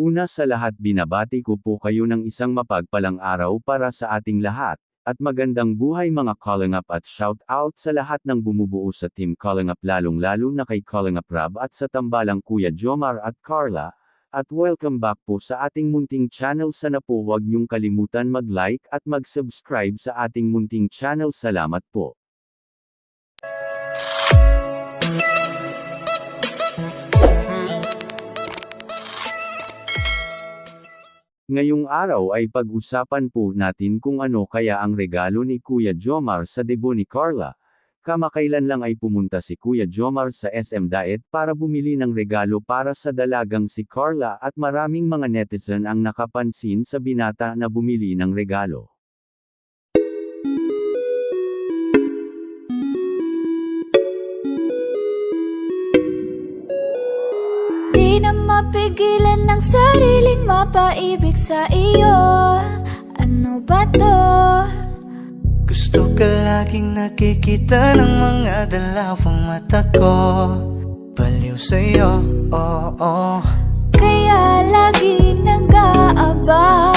Una sa lahat binabati ko po kayo ng isang mapagpalang araw para sa ating lahat, at magandang buhay mga Calling Up at shout out sa lahat ng bumubuo sa Team Calling Up lalong lalo na kay Calling Up Rab at sa tambalang Kuya Jomar at Carla, at welcome back po sa ating munting channel. Sana po huwag niyong kalimutan mag-like at mag-subscribe sa ating munting channel. Salamat po. Ngayong araw ay pag-usapan po natin kung ano kaya ang regalo ni Kuya Jomar sa debo ni Carla. Kamakailan lang ay pumunta si Kuya Jomar sa SM Diet para bumili ng regalo para sa dalagang si Carla at maraming mga netizen ang nakapansin sa binata na bumili ng regalo. Di na mapigilan ng sariling mapaibig sa iyo? Ano ba to? Gusto ka laging nakikita ng mga dalawang mata ko. Baliw sa'yo, oo. Oh, Kaya lagi nag-aaba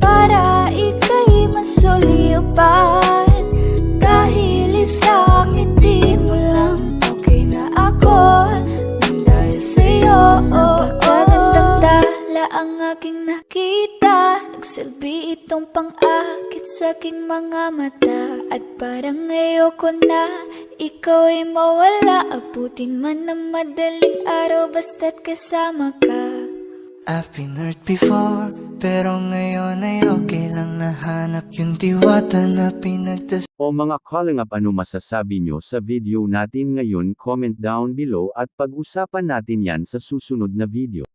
Para ika'y masulipan Dahil ang aking nakita Nagsilbi itong pang-akit sa aking mga mata. At parang ayoko na ikaw ay mawala. Abutin man ng madaling araw basta't kasama ka. I've been hurt before Pero ngayon ay okay lang nahanap yung diwata na pinagdas O mga calling up ano masasabi nyo sa video natin ngayon? Comment down below at pag-usapan natin yan sa susunod na video.